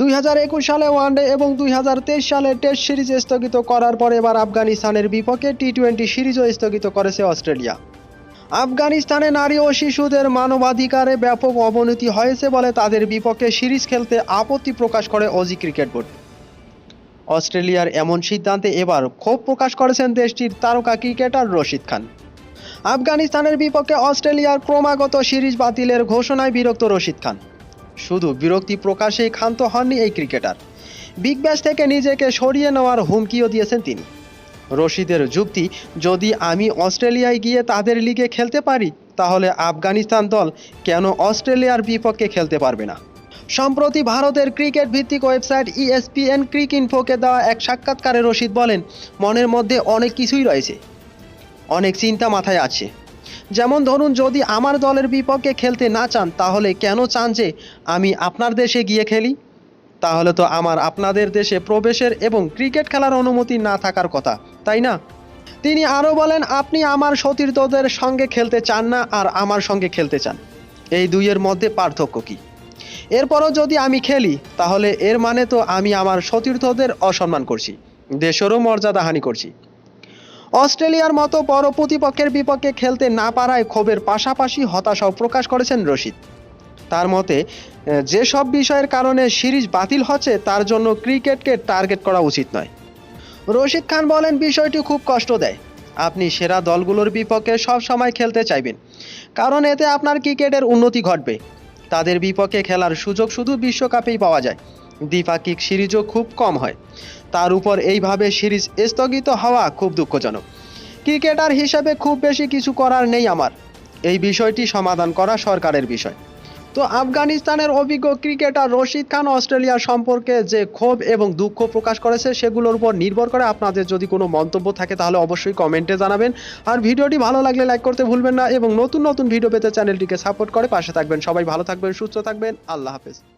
দুই হাজার একুশ সালে ওয়ানডে এবং দুই হাজার তেইশ সালে টেস্ট সিরিজ স্থগিত করার পর এবার আফগানিস্তানের বিপক্ষে টি টোয়েন্টি সিরিজও স্থগিত করেছে অস্ট্রেলিয়া। আফগানিস্তানে নারী ও শিশুদের মানবাধিকারে ব্যাপক অবনতি হয়েছে বলে তাদের বিপক্ষে সিরিজ খেলতে আপত্তি প্রকাশ করে অজি ক্রিকেট বোর্ড। অস্ট্রেলিয়ার এমন সিদ্ধান্তে এবার ক্ষোভ প্রকাশ করেছেন দেশটির তারকা ক্রিকেটার রশিদ খান। আফগানিস্তানের বিপক্ষে অস্ট্রেলিয়ার ক্রমাগত সিরিজ বাতিলের ঘোষণায় বিরক্ত রশিদ খান। শুধু বিরক্তি প্রকাশেই ক্ষান্ত হননি এই ক্রিকেটার। বিগ ব্যাশ থেকে নিজেকে সরিয়ে নেওয়ার হুমকিও দিয়েছেন তিনি। রশিদের যুক্তি, যদি আমি অস্ট্রেলিয়ায় গিয়ে তাদের লিগে খেলতে পারি, তাহলে আফগানিস্তান দল কেন অস্ট্রেলিয়ার বিপক্ষে খেলতে পারবে না? সম্প্রতি ভারতের ক্রিকেট ভিত্তিক ওয়েবসাইট ইএসপিএন ক্রিক ইনফোকে দেওয়া এক সাক্ষাৎকারে রশিদ বলেন, মনের মধ্যে অনেক কিছুই রয়েছে। অনেক চিন্তা মাথায় আছে। যেমন ধরুন, যদি আমার দলের বিপক্ষে খেলতে না চান, তাহলে কেন চান যে আমি আপনার দেশে গিয়ে খেলি? তাহলে তো আমার আপনাদের দেশে প্রবেশের এবং ক্রিকেট খেলার অনুমতি না থাকার কথা, তাই না? তিনি আরও বলেন, আপনি আমার সতীর্থদের সঙ্গে খেলতে চান না আর আমার সঙ্গে খেলতে চান। এই দুইয়ের মধ্যে পার্থক্য কী? এরপরও যদি আমি খেলি, তাহলে এর মানে তো আমি আমার সতীর্থদের অসম্মান করছি, দেশেরও মর্যাদাহানি করছি। অস্ট্রেলিয়ার মতো বড় প্রতিপক্ষের বিপক্ষে খেলতে না পারায় ক্ষোভের পাশাপাশি হতাশাও প্রকাশ করেছেন রশিদ। তার মতে, যেসব বিষয়ের কারণে সিরিজ বাতিল হচ্ছে, তার জন্য ক্রিকেটকে টার্গেট করা উচিত নয়। রশিদ খান বলেন, বিষয়টি খুব কষ্ট দেয়। আপনি সেরা দলগুলোর বিপক্ষে সব সময় খেলতে চাইবেন। কারণ এতে আপনার ক্রিকেটের উন্নতি ঘটবে। তাদের বিপক্ষে খেলার সুযোগ শুধু বিশ্বকাপেই পাওয়া যায়। দ্বিপাক্ষিক সিরিজও খুব কম হয়। তার উপর এইভাবে সিরিজ স্থগিত হওয়া খুব দুঃখজনক। ক্রিকেটার হিসেবে খুব বেশি কিছু করার নেই আমার। এই বিষয়টি সমাধান করা সরকারের বিষয়। তো আফগানিস্তানের অভিজ্ঞ ক্রিকেটার রশিদ খান অস্ট্রেলিয়া সম্পর্কে যে ক্ষোভ এবং দুঃখ প্রকাশ করেছে সেগুলোর উপর নির্ভর করে আপনাদের যদি কোনো মন্তব্য থাকে তাহলে অবশ্যই কমেন্টে জানাবেন। আর ভিডিওটি ভালো লাগলে লাইক করতে ভুলবেন না এবং নতুন নতুন ভিডিও পেতে চ্যানেলটিকে সাপোর্ট করে পাশে থাকবেন। সবাই ভালো থাকবেন, সুস্থ থাকবেন। আল্লাহ হাফেজ।